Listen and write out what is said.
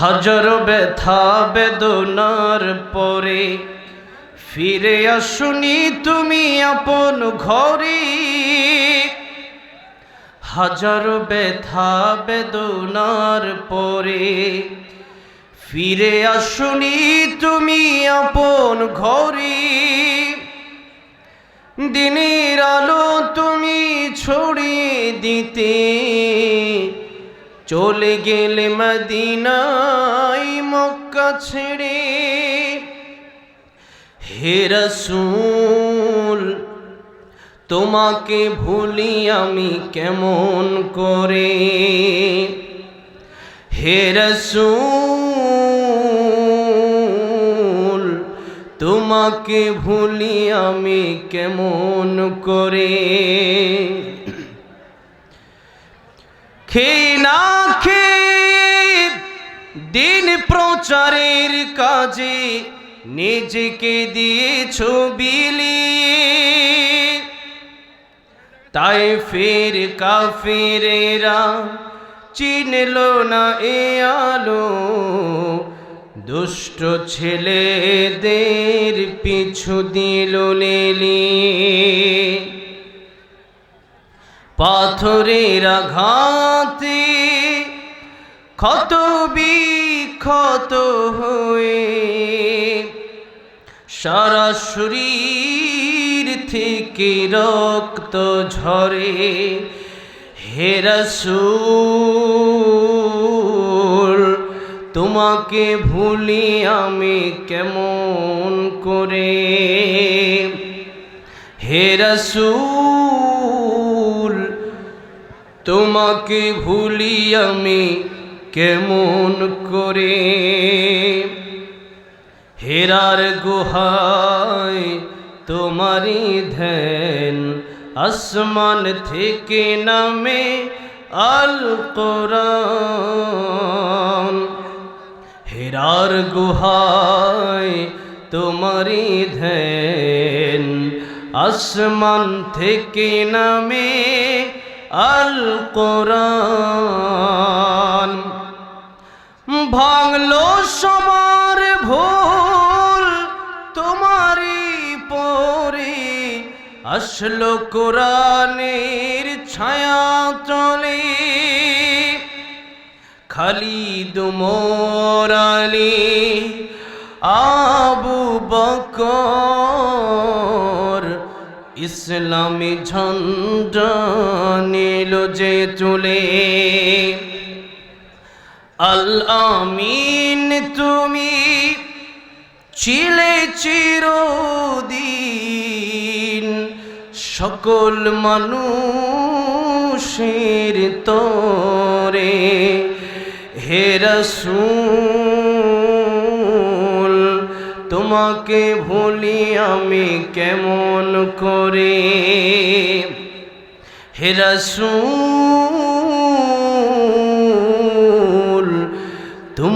হাজার ব্যথা বেদনার পরে ফিরে আসুনি তুমি আপন ঘরে। হাজার ব্যথা বেদনার পরে ফিরে আসুনি তুমি আপন ঘরে। দিনের আলো তুমি ছড়িয়ে দিতে চলে গেলে মদিনাই মক্কা ছেড়ে হে রসুল, তোমাকে ভুলি আমি কেমন করে? হে রসুল, তোমাকে ভুলি আমি কেমন করে? খে প্রচারের কাজে নিজেকে দিয়েছ বিলিয়ে তাই ফের কাফেরেরা চিনল না এ আলো। দুষ্ট ছেলেদের পিছু দিল লেলিয়ে পাথরের আঘাতে ক্ষত বিক্ষত হয়ে সারা থেকে রক্ত ঝরে। হেরসুল তোমাকে ভুলি আমি কেমন করে? হে রসুল, তোমাকে ভুলি আমি কেমন করে হেরার গুহায় তোমারি ধ্যান, আসমান থেকে নামে আল কোরআন। হেরার গুহায় তোমারি ধ্যান, আসমান থেকে নামে আল কোরআন। ভাঙলো সবার ভুল, তোমারই পরে আসলো কোরআনের ছায়া চলে খালিদ মোরালি আবু বকর, ইসলামী ঝন্ডা নিল যে চলে আল আমিন তুমি ছিলে চিরদিন সকল মানুষের তরে। হে রসুল, তোমাকে ভুলি আমি কেমন করে? হে